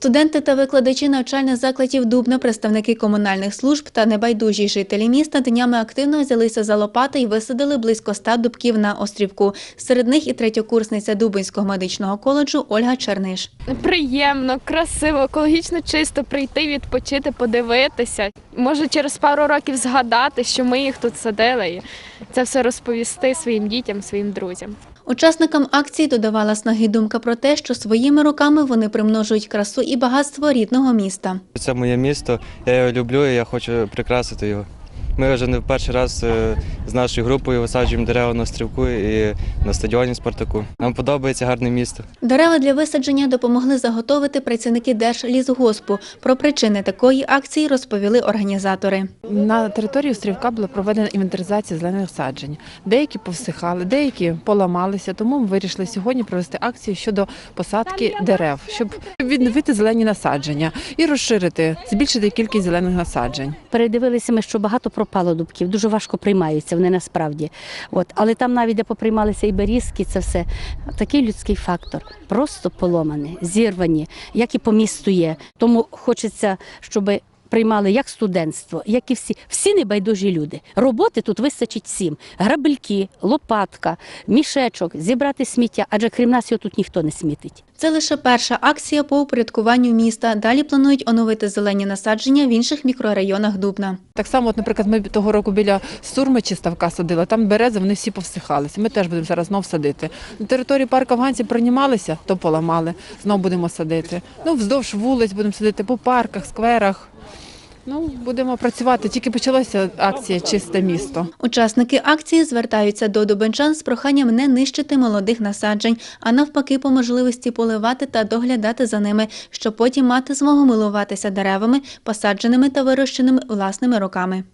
Студенти та викладачі навчальних закладів Дубна, представники комунальних служб та небайдужі жителі міста днями активно взялися за лопати і висадили близько ста дубків на острівку. Серед них і третьокурсниця Дубинського медичного коледжу Ольга Черниш. Приємно, красиво, екологічно чисто прийти, відпочити, подивитися. Може, через пару років згадати, що ми їх тут садили, це все розповісти своїм дітям, своїм друзям. Учасникам акції додавала снаги думка про те, що своїми руками вони примножують красу і багатство рідного міста. Це моє місто, я його люблю і я хочу прикрасити його. Ми вже не в перший раз е, з нашою групою висаджуємо дерева на стрілку і на стадіоні Спартаку. Нам подобається гарне місто. Дерева для висадження допомогли заготовити працівники Держлісгоспу. Про причини такої акції розповіли організатори. На території острівка була проведена інвентаризація зелених насаджень. Деякі повсихали, деякі поламалися. Тому ми вирішили сьогодні провести акцію щодо посадки дерев, щоб відновити зелені насадження і розширити, збільшити кількість зелених насаджень. передивилися ми, що багато пропало дубків, дуже важко приймаються вони насправді. От. Але там навіть де поприймалися і берізки, це все такий людський фактор. Просто поломані, зірвані, як і по місту є. Тому хочеться, щоб приймали як студентство, як і всі, всі небайдужі люди. Роботи тут вистачить всім: грабельки, лопатка, мішечок, зібрати сміття, адже крім нас його тут ніхто не смітить. Це лише перша акція по упорядкуванню міста. Далі планують оновити зелені насадження в інших мікрорайонах Дубна. Так само, от, наприклад, ми того року біля Сурмичі ставка садили, там берези, вони всі повсихалися. Ми теж будемо зараз знов садити. На території парку афганці приймалися, то поламали, знов будемо садити. Ну, вздовж вулиць будемо садити по парках, скверах. Ну, будемо працювати. Тільки почалася акція Чисте місто. Учасники акції звертаються до дубенчан з проханням не нищити молодих насаджень, а навпаки, по можливості поливати та доглядати за ними, щоб потім мати змогу милуватися деревами, посадженими та вирощеними власними руками.